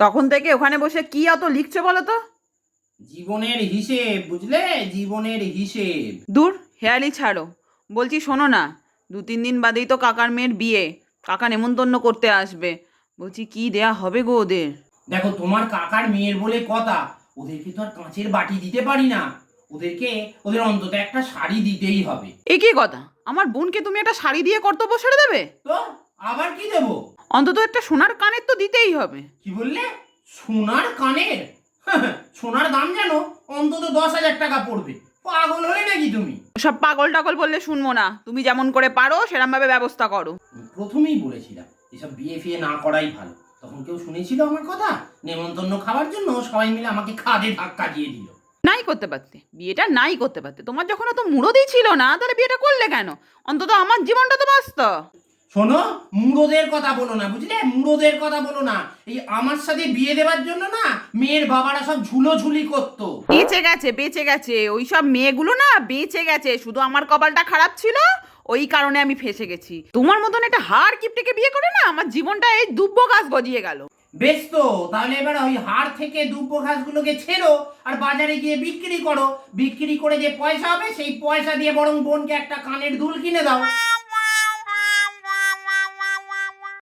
তখন থেকে ওখানে বসে কি অত লিখছো বলো তো? জীবনের হিসেব বুঝলে? জীবনের হিসেব। দূর হেয়ালি ছাড়ো। বলছি শোনো না দু তিন দিন বাদেই তো কাকার মেয়ের বিয়ে। কাকা নেমন্তন্ন করতে আসবে। বলছি কি দেয়া হবে গো ওদের? দেখো তোমার কাকার মেয়ের বলে কথা ওদেরকে তো আর কাঁচের বাটি দিতে পারি না। ওদেরকে ওদের অন্তত একটা শাড়ি দিতেই হবে। এ কি কথা? আমার বোনকে তুমি একটা শাড়ি দিয়ে কর্তব্য ছেড়ে দেবে? তো আবার কি দেবো? অন্তত একটা সোনার কানের তো দিতেই হবে। কি বললে? সোনার কানের? সোনার দাম জানো? অন্তত দশ হাজার টাকা পড়বে। পাগল হলে নাকি তুমি? সব পাগল টাগল বললে শুনব না। তুমি যেমন করে পারো সেরমভাবে ব্যবস্থা করো। প্রথমেই বলেছিলাম এসব বিয়ে ফিয়ে না করাই ভালো। তখন কেউ শুনেছিল আমার কথা? নেমন্তন্ন খাওয়ার জন্য সবাই মিলে আমাকে খাদে ধাক্কা দিয়ে দিল। নাই করতে পারতে। বিয়েটা নাই করতে পারতে। তোমার যখন অত মুরোদি ছিল না তাহলে বিয়েটা করলে কেন? অন্তত আমার জীবনটা তো বাঁচত। শোনো মুড়োদের কথা বলো না বুঝলে? মুড়োদের কথা বলো না। এই আমার সাথে বিয়ে দেওয়ার জন্য না মেয়ের বাবারা সব ঝুলো ঝুলি করতো। বেঁচে গেছে বেঁচে গেছে। ওই সব মেয়েগুলো না বেঁচে গেছে। শুধু আমার কপালটা খারাপ ছিল ওই কারণে আমি ফেসে গেছি। তোমার মতন একটা হার কিপটিকে বিয়ে করে না আমার জীবনটা এই দুব্য গাছ গজিয়ে গেল। বেশ তো তাহলে এবার ওই হাড় থেকে দুব্য ঘাসগুলোকে ছেড়ো আর বাজারে গিয়ে বিক্রি করো। বিক্রি করে যে পয়সা হবে সেই পয়সা দিয়ে বরং বোনকে একটা কানের দুল কিনে দাও।